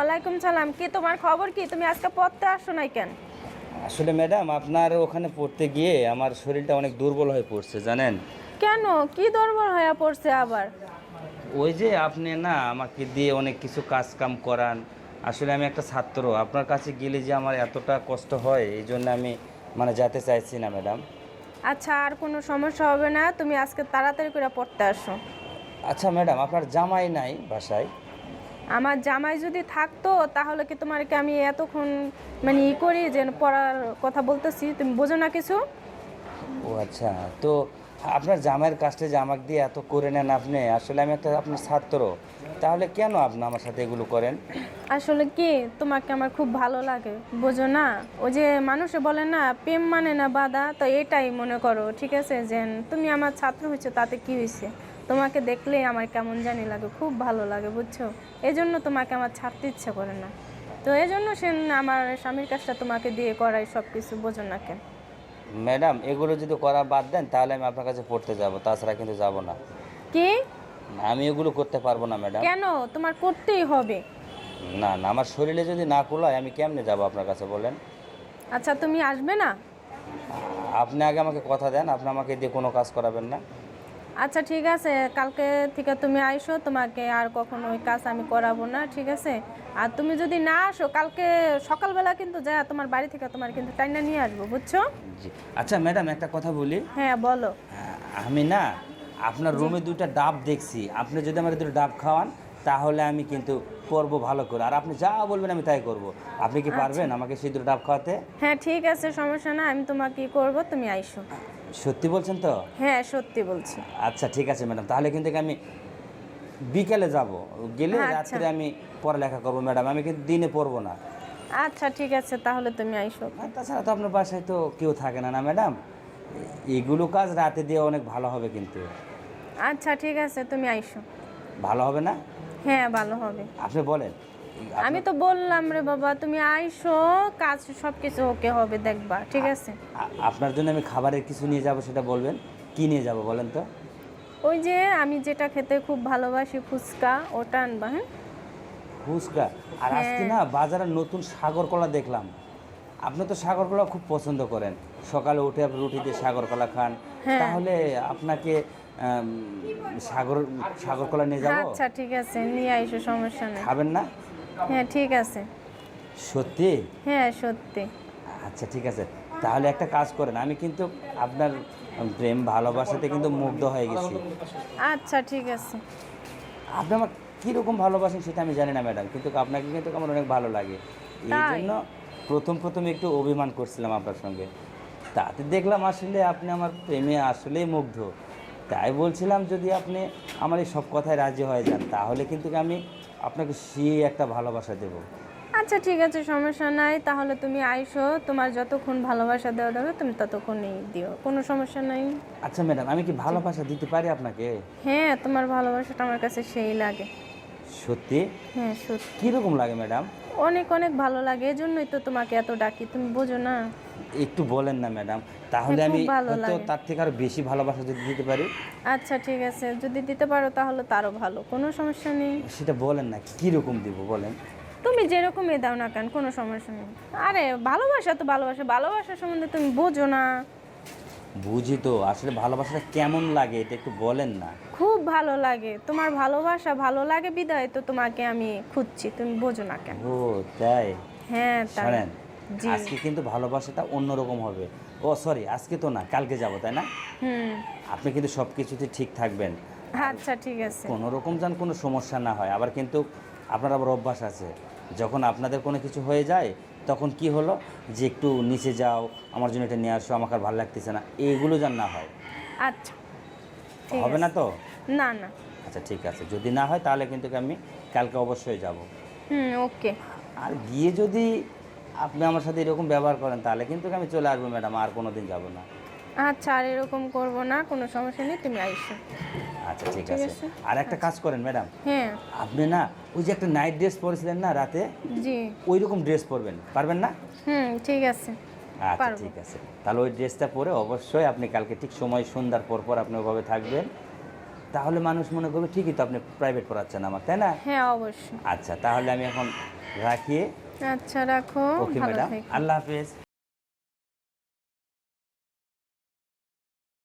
ওয়ালাইকুম সালাম। কি তোমার খবর কি? তুমি আজকে পড়তে আসো নাই কেন? আসলে ম্যাডাম আপনার ওখানে পড়তে গিয়ে আমার শরীরটা অনেক দুর্বল হয়ে পড়ছে জানেন? কেন? কি দুর্বল হয়ে পড়ছে আবার? ওই যে আপনি না আমাকে দিয়ে অনেক কিছু কাজ কাম করান আসলে আমি একটা ছাত্র। আপনার কাছে গেলে যে আমার এতটা কষ্ট হয় এই জন্য আমি মানে যেতে চাইছি না ম্যাডাম। আচ্ছা আর কোনো সমস্যা হবে না। তুমি আজকে তাড়াতাড়ি করে পড়তে আসো। আচ্ছা ম্যাডাম আপনার জামাই নাই বাসায়। আমার জামাই যদি থাকতো তাহলে কি তোমারকে আমি এতক্ষণ মানে ই করি যে পড়ার কথা বলতেছি? তুমি বোঝো না কিছু? ও আচ্ছা তো আপনার জামাইয়ের কাজটা যে আমাকে দিয়ে এত করে নেন আপনি আসলে আমি একটা আপনার ছাত্র তাহলে কেন আপনি আমার সাথে এগুলো করেন? আসলে কি তোমাকে আমার খুব ভালো লাগে বোঝো না? ওই যে মানুষে বলে না প্রেম মানে না বাধা তো এটাই মনে করো ঠিক আছে? যে তুমি আমার ছাত্র হয়েছো তাতে কি হয়েছে? তোমাকে দেখলেই আমার কেমন জানি লাগে খুব ভালো লাগে বুঝছ? এই জন্য তোমাকে আমার ছাড়তে ইচ্ছে করে না। তো এই জন্য সে আমার স্বামীর কাজটা তোমাকে দিয়ে করাই সব কিছু বোঝো না কেন। ম্যাডাম এগুলো যদি করা বাদ দেন তাহলে আমি আপনার কাছে পড়তে যাব তাছাড়া কিন্তু যাব না। কি? আমি এগুলো করতে পারব না ম্যাডাম। কেন? তোমার করতেই হবে। না না আমার শরীরে যদি না কুলায় আমি কেমনে যাব আপনার কাছে বলেন? আচ্ছা তুমি আসবে না? আপনি আগে আমাকে কথা দেন আপনি আমাকে দিয়ে কোনো কাজ করাবেন না। আচ্ছা ঠিক আছে। কালকে থেকে তুমি আইসো তোমাকে আর কখনো ওই কাজ আমি করাবো না ঠিক আছে? আর তুমি যদি না আসো কালকে সকালবেলা কিন্তু যা তোমার বাড়ি থেকে তোমার কিন্তু টাইনা নিয়ে আসব বুঝছ? আচ্ছা ম্যাডাম একটা কথা বলি। হ্যাঁ বলো। আমি না আপনার রুমে দুইটা ডাব দেখছি। আপনি যদি আমার দুটো ডাব খাওয়ান তাহলে আমি কিন্তু করব ভালো করে। আর আপনি যা বলবেন আমি তাই করব। আপনি কি পারবেন আমাকে সেই দুটো ডাব খাওয়াতে? হ্যাঁ ঠিক আছে সমস্যা না আমি তোমাকে করব তুমি আইসো। সত্যি বলছেন তো? হ্যাঁ সত্যি বলছি। আচ্ছা ঠিক আছে ম্যাডাম তাহলে কিন্তু আমি বিকেলে যাব? গেলে আচ্ছা। রাত্রে আমি পড়ালেখা করব ম্যাডাম আমি কিন্তু দিনে পড়ব না। আচ্ছা ঠিক আছে তাহলে তুমি আইসো। তাছাড়া তো আপনার বাসায় তো কেউ থাকে না না ম্যাডাম? এগুলো কাজ রাতে দিয়ে অনেক ভালো হবে কিন্তু। আচ্ছা ঠিক আছে তুমি আইসো। ভালো হবে না? হ্যাঁ ভালো হবে। আপনি বলেন। আমি তো বললাম রে বাবা তুমি আইসো কাজ সব কিছু ওকে হবে দেখবা ঠিক আছে? আপনার জন্য আমি খাবারের কিছু নিয়ে যাব সেটা বলবেন। কি নিয়ে যাব বলেন তো? ওই যে আমি যেটা খেতে খুব ভালোবাসি ফুচকা ওটা আনবা হ্যাঁ? ফুচকা? আর আজকে না বাজারে নতুন সাগর কলা দেখলাম। আপনি তো সাগর কলা খুব পছন্দ করেন। সকালে উঠে আপনি রুটি দিয়ে সাগর কলা খান। হ্যাঁ। তাহলে আপনাকে সাগর সাগর কলা নিয়ে যাব? আচ্ছা ঠিক আছে নিয়ে আইসো সমস্যা নেই। খাবেন না? হ্যাঁ ঠিক আছে। সত্যি? হ্যাঁ সত্যি। আচ্ছা ঠিক আছে। তাহলে একটা কাজ করেন আমি কিন্তু আপনার প্রেম ভালোবাসাতে কিন্তু মুগ্ধ হয়ে গেছি। আচ্ছা ঠিক আছে। আপনি আমার কীরকম ভালোবাসেন সেটা আমি জানি না ম্যাডাম কিন্তু আপনাকে কিন্তু আমার অনেক ভালো লাগে। এই জন্য প্রথম প্রথম একটু অভিমান করছিলাম আপনার সঙ্গে। তাতে দেখলাম আসলে আপনি আমার প্রেমে আসলেই মুগ্ধ। তাই বলছিলাম যদি আপনি আমার এই সব কথায় রাজি হয়ে যান তাহলে কিন্তু আমি আপনাকে সে একটা ভালোবাসা দেবো। আচ্ছা ঠিক আছে সমস্যা নাই। তাহলে তুমি আইসো তোমার যতক্ষণ ভালোবাসা দেওয়া দেবে তুমি ততক্ষণই দিও কোনো সমস্যা নাই। আচ্ছা ম্যাডাম আমি কি ভালোবাসা দিতে পারি আপনাকে? হ্যাঁ তোমার ভালোবাসাটা আমার কাছে সেই লাগে। সত্যি? হ্যাঁ সত্যি। কীরকম লাগে ম্যাডাম? অনেক অনেক ভালো লাগে। এজন্যই তো তোমাকে এত ডাকি। তুমি বোঝো না। একটু বলেন না ম্যাডাম। তাহলে হ্যাঁ, আমি হয়তো তার থেকে আরও বেশি ভালোবাসা যদি দিতে পারি। আচ্ছা ঠিক আছে। যদি দিতে পারো তাহলে তারও ভালো। কোনো সমস্যা নেই। সেটা বলেন না কীরকম দিব বলেন? তুমি যেরকমই দাও না কেন কোনো সমস্যা নেই। আরে ভালোবাসা তো ভালোবাসা। ভালোবাসা সম্বন্ধে তুমি বোঝো না। বুঝি তো আসলে ভালোবাসাটা কেমন লাগে এটা একটু বলেন না। খুব ভালো লাগে তোমার ভালোবাসা ভালো লাগে বিদায়? তো তোমাকে আমি খুঁজছি তুমি বোঝো না কেন? ও তাই? হ্যাঁ তাই। শোনেন জি। আজকে কিন্তু ভালোবাসাটা অন্যরকম হবে। ও সরি আজকে তো না কালকে যাব তাই না? হুম। আপনি কিন্তু সব কিছুতে ঠিক থাকবেন। আচ্ছা ঠিক আছে। কোনো রকম যেন কোনো সমস্যা না হয় আবার কিন্তু আপনার আবার অভ্যাস আছে। যখন আপনাদের কোনো কিছু হয়ে যায় তখন কি হলো? যে একটু নিচে যাও আমার জন্য এটা নিয়ে আসো আমাকে আর ভালো লাগতেছে না। এইগুলো যেন না হয়। আচ্ছা। ঠিক হবে না তো? না না। আচ্ছা ঠিক আছে। যদি না হয় তাহলে কিন্তু আমি কালকে অবশ্যই যাব। হুম ওকে। আর গিয়ে যদি আপনি আমার সাথে এরকম ব্যবহার করেন তাহলে কিন্তু আমি চলে আসব ম্যাডাম। আর কোনো দিন যাব না। আচ্ছা আর এরকম করব না কোনো সমস্যা নেই তুমি আইসো। আচ্ছা ঠিক আছে। আর একটা কাজ করেন ম্যাডাম। হ্যাঁ। আপনি না ওই যে একটা নাইট ড্রেস পরেছিলেন না রাতে জি। ওই রকম ড্রেস পরবেন পারবেন না? হুম ঠিক আছে। আচ্ছা ঠিক আছে। তাহলে ওই ড্রেসটা পরে অবশ্যই আপনি কালকে ঠিক সময় সন্ধ্যার পর পর আপনি ওভাবে থাকবেন। তাহলে মানুষ মনে করবে ঠিকই তো আপনি প্রাইভেট পড়াচ্ছেন আমার তাই না? হ্যাঁ অবশ্যই। আচ্ছা তাহলে আমি এখন রাখিয়ে আচ্ছা রাখো। Okay madam. আল্লাহ হাফেজ।